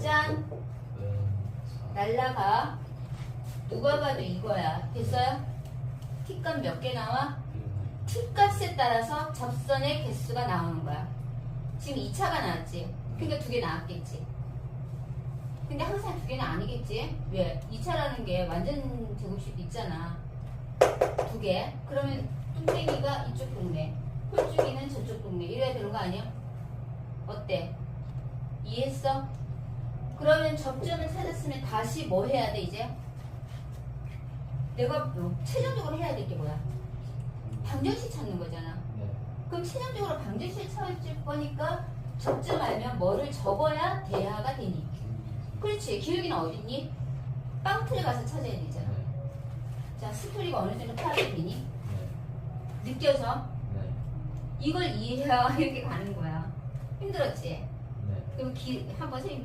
짠 날라가 누가 봐도 이거야 됐어요? t값 몇 개 나와? t값에 따라서 접선의 개수가 나오는 거야 지금 2차가 나왔지 그러니까 두 개 나왔겠지 근데 항상 두 개는 아니겠지 왜? 2차라는 게 완전 제곱식 있잖아 두 개 그러면 뚱땡이가 이쪽 동네 홀쭉이는 저쪽 동네 이래야 되는 거 아니야? 어때? 이해했어? 그러면 접점을 찾았으면 다시 뭐 해야 돼 이제? 내가 뭐 최종적으로 해야 될 게 뭐야? 방정식 찾는 거잖아. 그럼 최종적으로 방정식 찾을 거니까 접점 알면 뭐를 적어야 대하가 되니? 그렇지. 기울기는 어딨니? 빵틀에 가서 찾아야 되잖아. 자, 스토리가 어느 정도 파악이 되니? 느껴져? 이걸 이해해야 이렇게 가는 거야. 힘들었지? 그럼 기, 한번 선생님